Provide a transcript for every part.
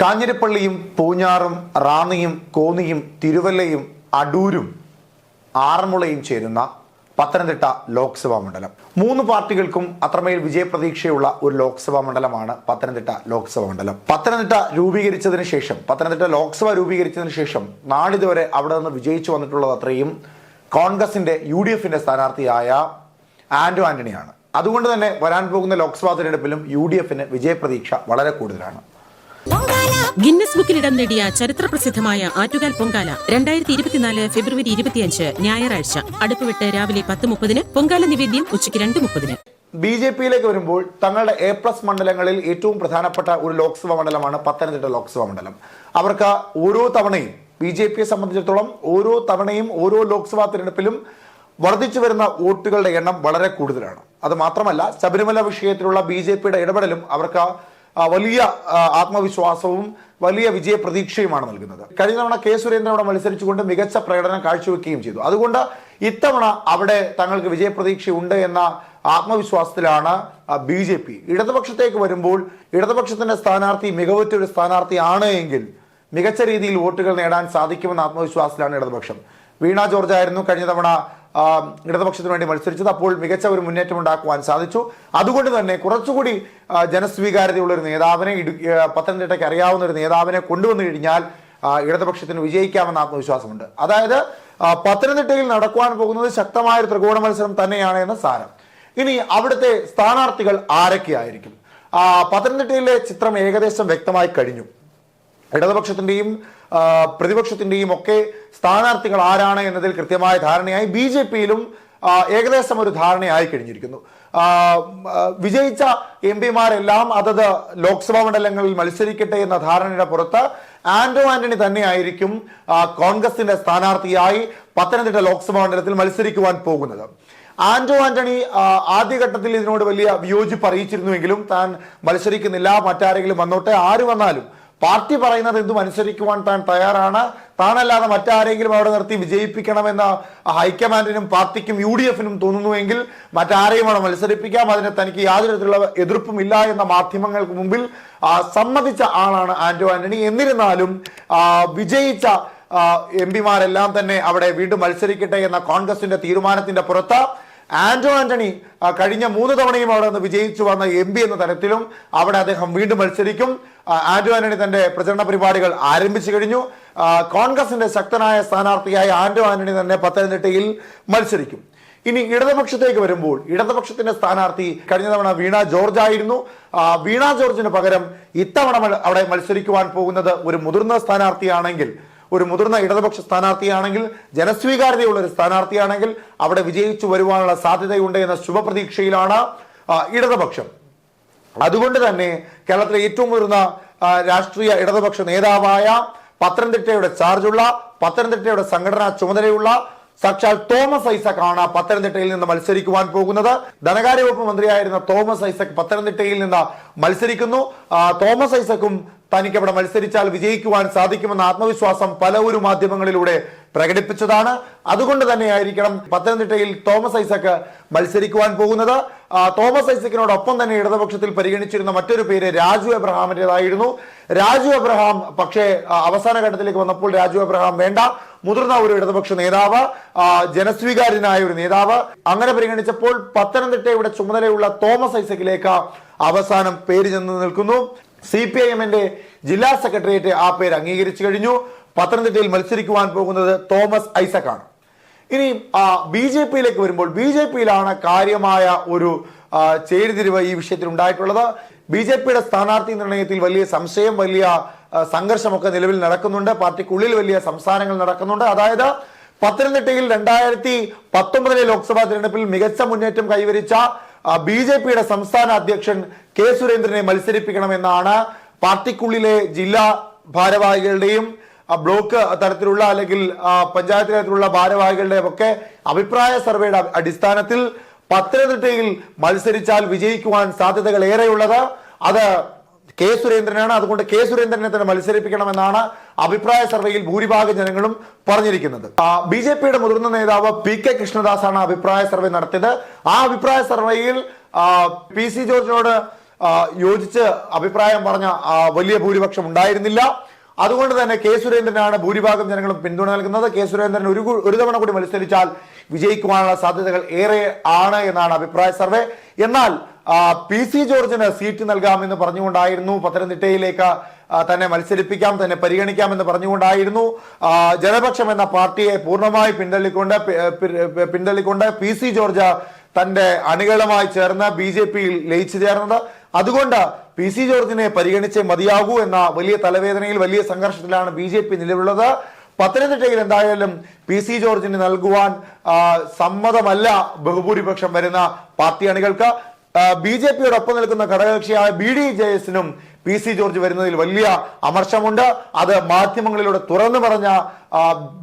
കാഞ്ഞിരപ്പള്ളിയും പൂഞ്ഞാറും റാന്നിയും കോന്നിയും തിരുവല്ലയും അടൂരും ആറന്മുളയും ചേരുന്ന പത്തനംതിട്ട ലോക്സഭാ മണ്ഡലം. മൂന്ന് പാർട്ടികൾക്കും അത്രമേൽ വിജയപ്രതീക്ഷയുള്ള ഒരു ലോക്സഭാ മണ്ഡലമാണ് പത്തനംതിട്ട ലോക്സഭാ മണ്ഡലം. പത്തനംതിട്ട രൂപീകരിച്ചതിന് ശേഷം പത്തനംതിട്ട ലോക്സഭ രൂപീകരിച്ചതിന് ശേഷം നാളിതുവരെ അവിടെ നിന്ന് വിജയിച്ചു വന്നിട്ടുള്ളത് അത്രയും കോൺഗ്രസിന്റെ യു ഡി എഫിന്റെ സ്ഥാനാർത്ഥിയായ ആന്റോ ആന്റണിയാണ്. അതുകൊണ്ട് തന്നെ വരാൻ പോകുന്ന ലോക്സഭാ തെരഞ്ഞെടുപ്പിലും യു ഡി എഫിന് വിജയപ്രതീക്ഷ വളരെ കൂടുതലാണ്. ഗിന്നസ് ബുക്കിൽ ഇടം നേടിയ ചരിത്ര പ്രസിദ്ധമായ ആറ്റുകാൽ പൊങ്കാല രണ്ടായിരത്തി ഇരുപത്തിനാല് ഫെബ്രുവരി ഇരുപത്തിയഞ്ച് ഞായറാഴ്ച. അടുപ്പുവിട്ട് രാവിലെ പത്ത് മുപ്പതിന് പൊങ്കാല നിവേദ്യം ഉച്ചയ്ക്ക് രണ്ട് മുപ്പതിന്. ബി ജെ പിയിലേക്ക് വരുമ്പോൾ തങ്ങളുടെ എ പ്ലസ് മണ്ഡലങ്ങളിൽ ഏറ്റവും പ്രധാനപ്പെട്ട ഒരു ലോക്സഭാ മണ്ഡലമാണ് പത്തനംതിട്ട ലോക്സഭാ മണ്ഡലം. അവർക്ക് ഓരോ തവണയും ബി ജെ പിയെ സംബന്ധിച്ചിടത്തോളം ഓരോ തവണയും ഓരോ ലോക്സഭാ തിരഞ്ഞെടുപ്പിലും വർദ്ധിച്ചു വരുന്ന വോട്ടുകളുടെ എണ്ണം വളരെ കൂടുതലാണ്. അത് മാത്രമല്ല ശബരിമല വിഷയത്തിലുള്ള ബി ജെ പിയുടെ ഇടപെടലും അവർക്ക് വലിയ ആത്മവിശ്വാസവും വലിയ വിജയ പ്രതീക്ഷയുമാണ് നൽകുന്നത്. കഴിഞ്ഞ തവണ കെ സുരേന്ദ്രൻ അവിടെ മത്സരിച്ചുകൊണ്ട് മികച്ച പ്രകടനം കാഴ്ചവെക്കുകയും ചെയ്തു. അതുകൊണ്ട് ഇത്തവണ അവിടെ തങ്ങൾക്ക് വിജയപ്രതീക്ഷയുണ്ട് എന്ന ആത്മവിശ്വാസത്തിലാണ് ബി ജെ പി. ഇടതുപക്ഷത്തേക്ക് വരുമ്പോൾ ഇടതുപക്ഷത്തിന്റെ സ്ഥാനാർത്ഥി മികവുറ്റ ഒരു സ്ഥാനാർത്ഥിയാണ് എങ്കിൽ മികച്ച രീതിയിൽ വോട്ടുകൾ നേടാൻ സാധിക്കുമെന്ന ആത്മവിശ്വാസത്തിലാണ് ഇടതുപക്ഷം. വീണ ജോർജ് ആയിരുന്നു കഴിഞ്ഞ തവണ ഇടതുപക്ഷത്തിന് വേണ്ടി മത്സരിച്ചത് അപ്പോൾ മികച്ച ഒരു മുന്നേറ്റം ഉണ്ടാക്കുവാൻ സാധിച്ചു. അതുകൊണ്ട് തന്നെ കുറച്ചുകൂടി ജനസ്വീകാര്യതയുള്ള ഒരു നേതാവിനെ ഇടു പത്തനംതിട്ടയ്ക്ക് അറിയാവുന്ന ഒരു നേതാവിനെ കൊണ്ടുവന്നു കഴിഞ്ഞാൽ ഇടതുപക്ഷത്തിന് വിജയിക്കാമെന്ന ആത്മവിശ്വാസമുണ്ട്. അതായത് പത്തനംതിട്ടയിൽ നടക്കുവാൻ പോകുന്നത് ശക്തമായ ത്രികോണ മത്സരം തന്നെയാണ് എന്ന സാരം. ഇനി അവിടുത്തെ സ്ഥാനാർത്ഥികൾ ആരൊക്കെയായിരിക്കും? പത്തനംതിട്ടയിലെ ചിത്രം ഏകദേശം വ്യക്തമായി കഴിഞ്ഞു. ഇടതുപക്ഷത്തിന്റെയും പ്രതിപക്ഷത്തിന്റെയും ഒക്കെ സ്ഥാനാർത്ഥികൾ ആരാണ് എന്നതിൽ കൃത്യമായ ധാരണയായി ബി ജെ പിയിലും ഏകദേശം ഒരു ധാരണയായി കഴിഞ്ഞിരിക്കുന്നു. വിജയിച്ച എം പിമാരെല്ലാം അതത് ലോക്സഭാ മണ്ഡലങ്ങളിൽ മത്സരിക്കട്ടെ എന്ന ധാരണയുടെ പുറത്ത് ആന്റോ ആന്റണി തന്നെയായിരിക്കും കോൺഗ്രസിന്റെ സ്ഥാനാർത്ഥിയായി പത്തനംതിട്ട ലോക്സഭാ മണ്ഡലത്തിൽ മത്സരിക്കുവാൻ പോകുന്നത്. ആന്റോ ആന്റണി ആദ്യഘട്ടത്തിൽ ഇതിനോട് വലിയ വിയോജിപ്പ് അറിയിച്ചിരുന്നുവെങ്കിലും താൻ മത്സരിക്കുന്നില്ല മറ്റാരെങ്കിലും വന്നോട്ടെ ആര് വന്നാലും പാർട്ടി പറയുന്നത് എന്തും അനുസരിക്കുവാൻ താൻ തയ്യാറാണ്. താനല്ലാതെ മറ്റാരെങ്കിലും അവിടെ നിർത്തി വിജയിപ്പിക്കണമെന്ന ഹൈക്കമാൻഡിനും പാർട്ടിക്കും യു ഡി എഫിനും തോന്നുന്നുവെങ്കിൽ മറ്റാരെയും അവിടെ മത്സരിപ്പിക്കാം. അതിന് തനിക്ക് യാതൊരു തരത്തിലുള്ള എതിർപ്പും ഇല്ല എന്ന മാധ്യമങ്ങൾക്ക് മുമ്പിൽ സമ്മതിച്ച ആളാണ് ആന്റോ ആന്റണി. എന്നിരുന്നാലും വിജയിച്ച എം പിമാരെല്ലാം തന്നെ അവിടെ വീണ്ടും മത്സരിക്കട്ടെ എന്ന കോൺഗ്രസിന്റെ തീരുമാനത്തിന്റെ പുറത്ത് ആന്റോ ആന്റണി കഴിഞ്ഞ മൂന്ന് തവണയും അവിടെ നിന്ന് വിജയിച്ചു വന്ന എം എന്ന തരത്തിലും അവിടെ അദ്ദേഹം വീണ്ടും മത്സരിക്കും. ആന്റോ ആന്റണി തന്റെ പ്രചരണ പരിപാടികൾ ആരംഭിച്ചു കഴിഞ്ഞു. കോൺഗ്രസിന്റെ ശക്തനായ സ്ഥാനാർത്ഥിയായ ആന്റോ ആന്റണി തന്നെ പത്തനംതിട്ടയിൽ മത്സരിക്കും. ഇനി ഇടതുപക്ഷത്തേക്ക് വരുമ്പോൾ ഇടതുപക്ഷത്തിന്റെ സ്ഥാനാർത്ഥി കഴിഞ്ഞ തവണ വീണ ജോർജ് ആയിരുന്നു. വീണ ജോർജിന് പകരം ഇത്തവണ അവിടെ മത്സരിക്കുവാൻ പോകുന്നത് ഒരു മുതിർന്ന സ്ഥാനാർത്ഥിയാണെങ്കിൽ ഒരു മുതിർന്ന ഇടതുപക്ഷ സ്ഥാനാർത്ഥിയാണെങ്കിൽ ജനസ്വീകാര്യതയുള്ള ഒരു സ്ഥാനാർത്ഥിയാണെങ്കിൽ അവിടെ വിജയിച്ചു വരുവാനുള്ള സാധ്യതയുണ്ട് എന്ന ശുഭപ്രതീക്ഷയിലാണ് ഇടതുപക്ഷം. അതുകൊണ്ട് തന്നെ കേരളത്തിലെ ഏറ്റവും മുതിർന്ന രാഷ്ട്രീയ ഇടതുപക്ഷ നേതാവായ പത്തനംതിട്ടയുടെ ചാർജുള്ള പത്തനംതിട്ടയുടെ സംഘടനാ ചുമതലയുള്ള സാക്ഷാൽ തോമസ് ഐസക് ആണ് പത്തനംതിട്ടയിൽ നിന്ന് മത്സരിക്കുവാൻ പോകുന്നത്. ധനകാര്യ വകുപ്പ് മന്ത്രിയായിരുന്ന തോമസ് ഐസക് പത്തനംതിട്ടയിൽ നിന്ന് മത്സരിക്കുന്നു. തോമസ് ഐസക്കും തനിക്ക് അവിടെ മത്സരിച്ചാൽ വിജയിക്കുവാൻ സാധിക്കുമെന്ന ആത്മവിശ്വാസം പല ഒരു മാധ്യമങ്ങളിലൂടെ പ്രകടിപ്പിച്ചതാണ്. അതുകൊണ്ട് തന്നെയായിരിക്കണം പത്തനംതിട്ടയിൽ തോമസ് ഐസക് മത്സരിക്കുവാൻ പോകുന്നത്. തോമസ് ഐസക്കിനോടൊപ്പം തന്നെ ഇടതുപക്ഷത്തിൽ പരിഗണിച്ചിരുന്ന മറ്റൊരു പേര് രാജു എബ്രഹാമിന്റെതായിരുന്നു. രാജു എബ്രഹാം പക്ഷേ അവസാന ഘട്ടത്തിലേക്ക് വന്നപ്പോൾ രാജു എബ്രഹാം വേണ്ട. മുതിർന്ന ഒരു ഇടതുപക്ഷ നേതാവ് ജനസ്വീകാര്യനായ ഒരു നേതാവ്. അങ്ങനെ പരിഗണിച്ചപ്പോൾ പത്തനംതിട്ടയുടെ ചുമതലയുള്ള തോമസ് ഐസക്കിലേക്ക് അവസാനം പേര് ചെന്ന് നിൽക്കുന്നു. സി പി ഐ എമ്മിന്റെ ജില്ലാ സെക്രട്ടേറിയറ്റ് ആ പേര് അംഗീകരിച്ചു കഴിഞ്ഞു. പത്തനംതിട്ടയിൽ മത്സരിക്കുവാൻ പോകുന്നത് തോമസ് ഐസക്കാണ്. ഇനി ബി ജെ പിയിലേക്ക് വരുമ്പോൾ ബി ജെ പിയിലാണ് കാര്യമായ ഒരു ചേരിതിരിവ് ഈ വിഷയത്തിൽ ഉണ്ടായിട്ടുള്ളത്. ബി ജെ പിയുടെ സ്ഥാനാർത്ഥി നിർണയത്തിൽ വലിയ സംശയം വലിയ സംഘർഷമൊക്കെ നിലവിൽ നടക്കുന്നുണ്ട്. പാർട്ടിക്കുള്ളിൽ വലിയ സംസാരങ്ങൾ നടക്കുന്നുണ്ട്. അതായത് പത്തനംതിട്ടയിൽ രണ്ടായിരത്തി പത്തൊമ്പതിലെ ലോക്സഭാ തിരഞ്ഞെടുപ്പിൽ മികച്ച മുന്നേറ്റം കൈവരിച്ച ബി ജെ പിയുടെ സംസ്ഥാന അധ്യക്ഷൻ കെ സുരേന്ദ്രനെ മത്സരിപ്പിക്കണമെന്നാണ് പാർട്ടിക്കുള്ളിലെ ജില്ലാ ഭാരവാഹികളുടെയും ബ്ലോക്ക് തരത്തിലുള്ള അല്ലെങ്കിൽ പഞ്ചായത്ത് തരത്തിലുള്ള ഭാരവാഹികളുടെ ഒക്കെ അഭിപ്രായ സർവേയുടെ അടിസ്ഥാനത്തിൽ പത്തനംതിട്ടയിൽ മത്സരിച്ചാൽ വിജയിക്കുവാൻ സാധ്യതകൾ ഏറെയുള്ളത്. അത് കെ സുരേന്ദ്രനാണ്. അതുകൊണ്ട് കെ സുരേന്ദ്രനെ തന്നെ മത്സരിപ്പിക്കണമെന്നാണ് അഭിപ്രായ സർവേയിൽ ഭൂരിഭാഗം ജനങ്ങളും പറഞ്ഞിരിക്കുന്നത്. ബി ജെ പിയുടെ മുതിർന്ന നേതാവ് പി കെ കൃഷ്ണദാസാണ് അഭിപ്രായ സർവേ നടത്തിയത്. ആ അഭിപ്രായ സർവേയിൽ പി സി ജോർജിനോട് യോജിച്ച് അഭിപ്രായം പറഞ്ഞ വലിയ ഭൂരിപക്ഷം ഉണ്ടായിരുന്നില്ല. അതുകൊണ്ട് തന്നെ കെ സുരേന്ദ്രനാണ് ഭൂരിഭാഗം ജനങ്ങളും പിന്തുണ നൽകുന്നത്. കെ സുരേന്ദ്രൻ ഒരു ഒരു തവണ കൂടി മത്സരിച്ചാൽ വിജയിക്കുവാനുള്ള സാധ്യതകൾ ഏറെ ആണ് എന്നാണ് അഭിപ്രായ സർവേ. എന്നാൽ പി സി ജോർജിന് സീറ്റ് നൽകാമെന്ന് പറഞ്ഞുകൊണ്ടായിരുന്നു പത്തനംതിട്ടയിലേക്ക് തന്നെ മത്സരിപ്പിക്കാം തന്നെ പരിഗണിക്കാം എന്ന് പറഞ്ഞുകൊണ്ടായിരുന്നു. ജനപക്ഷം എന്ന പാർട്ടിയെ പൂർണമായി പിന്തള്ളിക്കൊണ്ട് പിന്തള്ളിക്കൊണ്ട് പി സി ജോർജ് തന്റെ അണികളുമായി ചേർന്ന് ബി ജെ പിയിൽ ലയിച്ചു ചേർന്നത്. അതുകൊണ്ട് പി സി ജോർജിനെ പരിഗണിച്ചേ മതിയാകൂ എന്ന വലിയ തലവേദനയിൽ വലിയ സംഘർഷത്തിലാണ് ബി ജെ പി നിലവിലുള്ളത്. പത്തനംതിട്ടയിൽ എന്തായാലും പി സി ജോർജിന് നൽകുവാൻ സമ്മതമല്ല ബഹുഭൂരിപക്ഷം വരുന്ന പാർട്ടി അണികൾക്ക്. ബി ജെ പിയോടൊപ്പം നിൽക്കുന്ന ഘടകകക്ഷിയായ ബി ഡി ജെ എസിനും പി സി ജോർജ് വരുന്നതിൽ വലിയ അമർഷമുണ്ട്. അത് മാധ്യമങ്ങളിലൂടെ തുറന്നു പറഞ്ഞ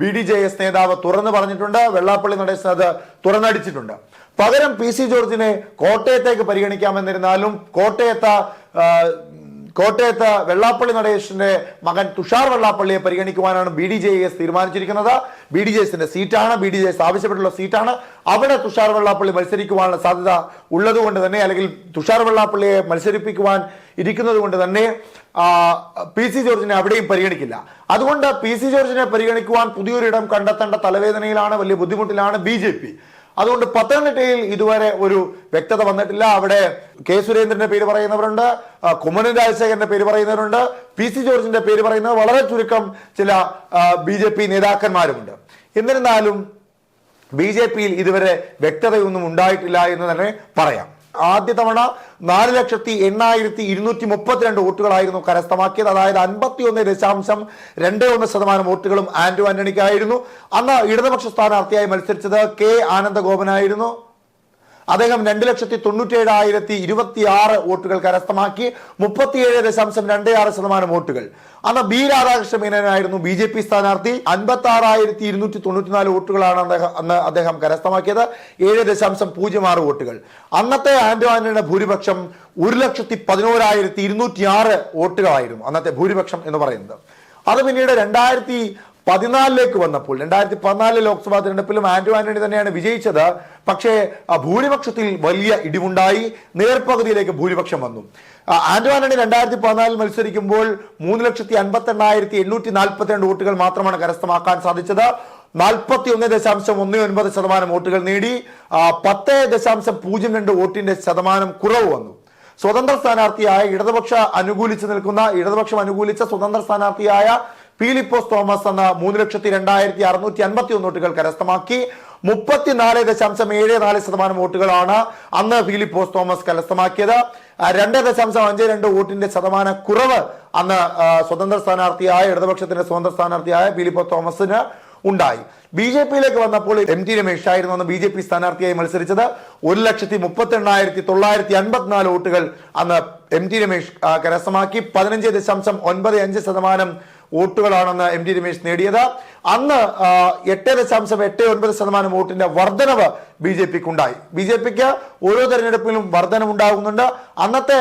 ബി ഡി ജെ എസ് നേതാവ് തുറന്നു പറഞ്ഞിട്ടുണ്ട്. വെള്ളാപ്പള്ളി നടേശൻ അത് തുറന്നടിച്ചിട്ടുണ്ട്. പകരം പി സി ജോർജിനെ കോട്ടയത്തേക്ക് പരിഗണിക്കാമെന്നിരുന്നാലും കോട്ടയത്ത് കോട്ടയത്ത് വെള്ളാപ്പള്ളി നടേശന്റെ മകൻ തുഷാർ വെള്ളാപ്പള്ളിയെ പരിഗണിക്കുവാനാണ് ബി ഡി ജെ എസ് തീരുമാനിച്ചിരിക്കുന്നത്. ബി ഡി ജെ എസിന്റെ സീറ്റാണ് ബി ഡി ജെ എസ് ആവശ്യപ്പെട്ടുള്ള സീറ്റാണ്. അവിടെ തുഷാർ വെള്ളാപ്പള്ളി മത്സരിക്കുവാനുള്ള സാധ്യത ഉള്ളത് കൊണ്ട് തന്നെ അല്ലെങ്കിൽ തുഷാർ വെള്ളാപ്പള്ളിയെ മത്സരിപ്പിക്കുവാൻ ഇരിക്കുന്നത് കൊണ്ട് തന്നെ പി സി ജോർജിനെ അവിടെയും പരിഗണിക്കില്ല. അതുകൊണ്ട് പി സി ജോർജിനെ പരിഗണിക്കുവാൻ പുതിയൊരിടം കണ്ടെത്തേണ്ട തലവേദനയിലാണ് വലിയ ബുദ്ധിമുട്ടിലാണ് ബി ജെ പി. അതുകൊണ്ട് പത്തനംതിട്ടയിൽ ഇതുവരെ ഒരു വ്യക്തത വന്നിട്ടില്ല. അവിടെ കെ സുരേന്ദ്രന്റെ പേര് പറയുന്നവരുണ്ട് കുമ്മനൻ രാജശേഖരന്റെ പേര് പറയുന്നവരുണ്ട് പി സി ജോർജിന്റെ പേര് പറയുന്നത് വളരെ ചുരുക്കം ചില ബി ജെ പി നേതാക്കന്മാരുമുണ്ട്. എന്നിരുന്നാലും ബി ജെ പിയിൽ ഇതുവരെ വ്യക്തതയൊന്നും ഉണ്ടായിട്ടില്ല എന്ന് തന്നെ പറയാം. ആദ്യ തവണ നാല് ലക്ഷത്തി എണ്ണായിരത്തി ഇരുന്നൂറ്റി മുപ്പത്തിരണ്ട് വോട്ടുകളായിരുന്നു കരസ്ഥമാക്കിയത്. അതായത് അൻപത്തി ഒന്ന് ദശാംശം രണ്ട് ഒന്ന് ശതമാനം വോട്ടുകളും ആന്റോ ആന്റണിക്കായിരുന്നു. അന്ന് ഇടതുപക്ഷ സ്ഥാനാർത്ഥിയായി മത്സരിച്ചത് കെ ആനന്ദഗോപനായിരുന്നു. അദ്ദേഹം രണ്ട് ലക്ഷത്തി തൊണ്ണൂറ്റി ഏഴായിരത്തി ഇരുപത്തി ആറ് വോട്ടുകൾ കരസ്ഥമാക്കി മുപ്പത്തിയേഴ് ദശാംശം രണ്ട് ആറ് ശതമാനം വോട്ടുകൾ. അന്ന് ബി രാധാകൃഷ്ണ മേനോനായിരുന്നു ബി ജെ പി സ്ഥാനാർത്ഥി. അൻപത്തി ആറായിരത്തി ഇരുന്നൂറ്റി തൊണ്ണൂറ്റിനാല് വോട്ടുകളാണ് അദ്ദേഹം അന്ന് അദ്ദേഹം കരസ്ഥമാക്കിയത്. ഏഴ് ദശാംശം പൂജ്യം ആറ് വോട്ടുകൾ. അന്നത്തെ ആന്റോ ഭൂരിപക്ഷം ഒരു ലക്ഷത്തി പതിനോരായിരത്തി ഇരുന്നൂറ്റി ആറ് വോട്ടുകളായിരുന്നു അന്നത്തെ ഭൂരിപക്ഷം എന്ന് പറയുന്നത്. അത് പിന്നീട് രണ്ടായിരത്തി പതിനാലിലേക്ക് വന്നപ്പോൾ രണ്ടായിരത്തി പതിനാലിലെ ലോക്സഭാ തെരഞ്ഞെടുപ്പിലും ആന്റോ ആന്റണി തന്നെയാണ് വിജയിച്ചത്. പക്ഷേ ഭൂരിപക്ഷത്തിൽ വലിയ ഇടിവുണ്ടായി. നേർപകുതിയിലേക്ക് ഭൂരിപക്ഷം വന്നു. ആന്റോ ആന്റണി രണ്ടായിരത്തി പതിനാലിൽ മത്സരിക്കുമ്പോൾ മൂന്ന് ലക്ഷത്തി അൻപത്തി എണ്ണായിരത്തി എണ്ണൂറ്റി നാൽപ്പത്തി രണ്ട് വോട്ടുകൾ മാത്രമാണ് കരസ്ഥമാക്കാൻ സാധിച്ചത്. നാൽപ്പത്തി ഒന്ന് ദശാംശം ഒന്ന് ഒൻപത് ശതമാനം വോട്ടുകൾ നേടി. പത്ത് ദശാംശം പൂജ്യം രണ്ട് വോട്ടിന്റെ ശതമാനം കുറവ് വന്നു. സ്വതന്ത്ര സ്ഥാനാർത്ഥിയായ ഇടതുപക്ഷ അനുകൂലിച്ച് നിൽക്കുന്ന ഇടതുപക്ഷം അനുകൂലിച്ച സ്വതന്ത്ര സ്ഥാനാർത്ഥിയായ ഫിലിപ്പോസ് തോമസ് എന്ന മൂന്ന് ലക്ഷത്തി രണ്ടായിരത്തി അറുന്നൂറ്റി അൻപത്തി ഒന്ന് വോട്ടുകൾ കരസ്ഥമാക്കി. മുപ്പത്തിനാല് ദശാംശം ഏഴ് നാല് ശതമാനം വോട്ടുകളാണ് അന്ന് ഫിലിപ്പോസ് തോമസ് കരസ്ഥമാക്കിയത്. രണ്ട് ദശാംശം അഞ്ച് രണ്ട് വോട്ടിന്റെ ശതമാന കുറവ് അന്ന് സ്വതന്ത്ര സ്ഥാനാർത്ഥിയായ ഇടതുപക്ഷത്തിന്റെ സ്വതന്ത്ര സ്ഥാനാർത്ഥിയായ ഫിലിപ്പോസ് തോമസിന് ഉണ്ടായി. ബി ജെ പിയിലേക്ക് വന്നപ്പോൾ എം ടി രമേശ് ആയിരുന്നു അന്ന് ബി ജെ പി സ്ഥാനാർത്ഥിയായി മത്സരിച്ചത്. ഒരു ലക്ഷത്തി മുപ്പത്തി എണ്ണായിരത്തി തൊള്ളായിരത്തി അൻപത്തിനാല് വോട്ടുകൾ അന്ന് എം ടി രമേശ് കരസ്ഥമാക്കി. പതിനഞ്ച് ദശാംശം ഒൻപത് അഞ്ച് ശതമാനം വോട്ടുകളാണെന്ന് എം ടി രമേശ് നേടിയത്. അന്ന് എട്ട് ദശാംശം എട്ട് ഒൻപത് ശതമാനം വോട്ടിന്റെ വർധനവ് ബി ജെ പിക്ക് ഉണ്ടായി ബി ജെ പിക്ക് ഓരോ തെരഞ്ഞെടുപ്പിലും വർധനം ഉണ്ടാകുന്നുണ്ട്. അന്നത്തെ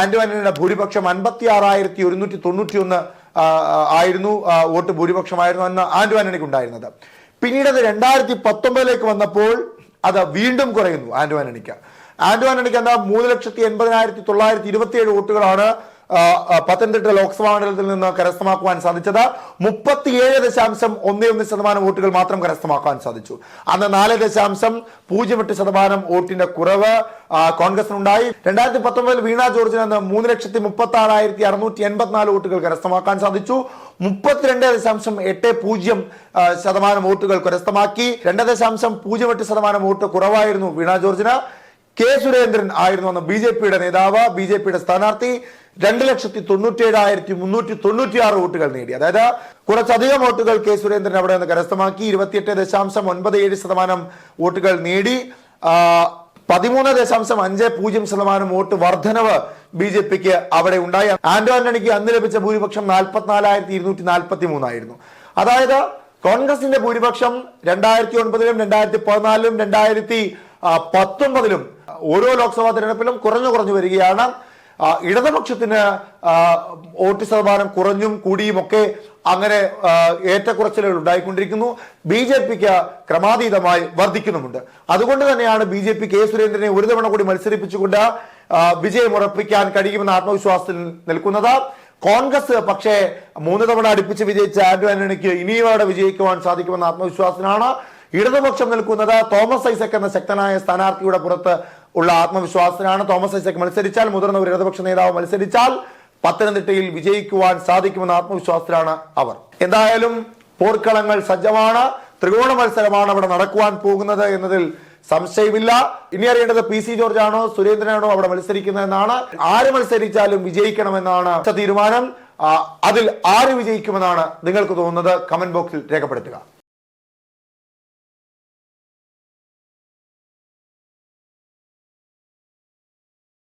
ആന്റോണിയുടെ ആന്റോ ആന്റണിയുടെ ഭൂരിപക്ഷം അൻപത്തി ആറായിരത്തി ഒരുന്നൂറ്റി തൊണ്ണൂറ്റി ഒന്ന് ആയിരുന്നു വോട്ട് ഭൂരിപക്ഷമായിരുന്നു അന്ന് ആന്റോ ആന്റണിക്ക് ഉണ്ടായിരുന്നത് പിന്നീട് അത് രണ്ടായിരത്തി പത്തൊമ്പതിലേക്ക് വന്നപ്പോൾ അത് വീണ്ടും കുറയുന്നു ആന്റോ ആന്റണിക്ക് ആന്റോ ആന്റണിക്ക് എന്താ മൂന്ന് ലക്ഷത്തി എൺപതിനായിരത്തി തൊള്ളായിരത്തി ഇരുപത്തിയേഴ് വോട്ടുകളാണ് പത്തനംതിട്ട ലോക്സഭാ മണ്ഡലത്തിൽ നിന്ന് കരസ്ഥമാക്കുവാൻ സാധിച്ചത് മുപ്പത്തിയേഴ് ദശാംശം ഒന്നേ ഒന്ന് ശതമാനം വോട്ടുകൾ മാത്രം കരസ്ഥമാക്കാൻ സാധിച്ചു. അന്ന് നാല് ദശാംശം പൂജ്യം എട്ട് ശതമാനം വോട്ടിന്റെ കുറവ് കോൺഗ്രസിനുണ്ടായി. രണ്ടായിരത്തി പത്തൊമ്പതിൽ വീണ ജോർജിന് അന്ന് മൂന്ന് ലക്ഷത്തി മുപ്പത്തി ആറായിരത്തി അറുന്നൂറ്റി എൺപത്തിനാല് വോട്ടുകൾ കരസ്ഥമാക്കാൻ സാധിച്ചു. മുപ്പത്തിരണ്ട് ദശാംശം എട്ട് പൂജ്യം ശതമാനം വോട്ടുകൾ കരസ്ഥമാക്കി. രണ്ട് ദശാംശം പൂജ്യം എട്ട് ശതമാനം വോട്ട് കുറവായിരുന്നു വീണ ജോർജിന്. കെ സുരേന്ദ്രൻ ആയിരുന്നു അന്ന് ബി ജെ പിയുടെ നേതാവ്. ബി ജെ പിയുടെ സ്ഥാനാർത്ഥി രണ്ട് ലക്ഷത്തി തൊണ്ണൂറ്റി ഏഴായിരത്തി മുന്നൂറ്റി തൊണ്ണൂറ്റി ആറ് വോട്ടുകൾ നേടി. അതായത് കുറച്ചധികം വോട്ടുകൾ കെ സുരേന്ദ്രൻ അവിടെ നിന്ന് കരസ്ഥമാക്കി. ഇരുപത്തിയെട്ട് ദശാംശം ഒൻപത് ഏഴ് ശതമാനം വോട്ടുകൾ നേടി. പതിമൂന്ന് ദശാംശം അഞ്ച് പൂജ്യം ശതമാനം വോട്ട് വർധനവ് ബി ജെ പിക്ക് അവിടെ ഉണ്ടായി. ആന്റോ ആന്റണിക്ക് അന്ന് ലഭിച്ച ഭൂരിപക്ഷം നാൽപ്പത്തിനാലായിരത്തി ഇരുന്നൂറ്റി നാൽപ്പത്തി മൂന്നായിരുന്നു അതായത് കോൺഗ്രസിന്റെ ഭൂരിപക്ഷം രണ്ടായിരത്തി ഒൻപതിലും രണ്ടായിരത്തി പതിനാലിലും രണ്ടായിരത്തി പത്തൊമ്പതിലും ഓരോ ലോക്സഭാ തിരഞ്ഞെടുപ്പിലും കുറഞ്ഞു കുറഞ്ഞു വരികയാണ്. ഇടതുപക്ഷത്തിന് വോട്ട് ശതമാനം കുറഞ്ഞും കൂടിയും ഒക്കെ അങ്ങനെ ഏറ്റക്കുറച്ചിലുകൾ ഉണ്ടായിക്കൊണ്ടിരിക്കുന്നു. ബി ജെ പിക്ക് ക്രമാതീതമായി വർദ്ധിക്കുന്നുമുണ്ട് അതുകൊണ്ട് തന്നെയാണ് ബി ജെ പി കെ സുരേന്ദ്രനെ ഒരു തവണ കൂടി മത്സരിപ്പിച്ചുകൊണ്ട് വിജയം ഉറപ്പിക്കാൻ കഴിയുമെന്ന ആത്മവിശ്വാസത്തിൽ നിൽക്കുന്നത്. കോൺഗ്രസ് പക്ഷേ മൂന്ന് തവണ അടുപ്പിച്ച് വിജയിച്ച ആന്റോ ആന്റണിക്ക് ഇനിയും അവിടെ വിജയിക്കുവാൻ സാധിക്കുമെന്ന ആത്മവിശ്വാസത്തിനാണ് ഇടതുപക്ഷം നിൽക്കുന്നത് തോമസ് ഐസക് എന്ന ശക്തനായ സ്ഥാനാർത്ഥിയുടെ പുറത്ത് ഉള്ള ആത്മവിശ്വാസത്തിനാണ് തോമസ് ഐസക് മത്സരിച്ചാൽ മുതിർന്ന ഒരു ഇടതുപക്ഷ നേതാവ് മത്സരിച്ചാൽ പത്തനംതിട്ടയിൽ വിജയിക്കുവാൻ സാധിക്കുമെന്ന ആത്മവിശ്വാസത്തിലാണ് അവർ. എന്തായാലും പോർക്കളങ്ങൾ സജ്ജമാണ് ത്രികോണ മത്സരമാണ് അവിടെ നടക്കുവാൻ പോകുന്നത് എന്നതിൽ സംശയമില്ല. ഇനി അറിയേണ്ടത് പി സി ജോർജ് ആണോ സുരേന്ദ്രനാണോ അവിടെ മത്സരിക്കുന്നതെന്നാണ് ആര് മത്സരിച്ചാലും വിജയിക്കണമെന്നാണ് തീരുമാനം. അതിൽ ആര് വിജയിക്കുമെന്നാണ് നിങ്ങൾക്ക് തോന്നുന്നത്? കമന്റ് ബോക്സിൽ രേഖപ്പെടുത്തുക.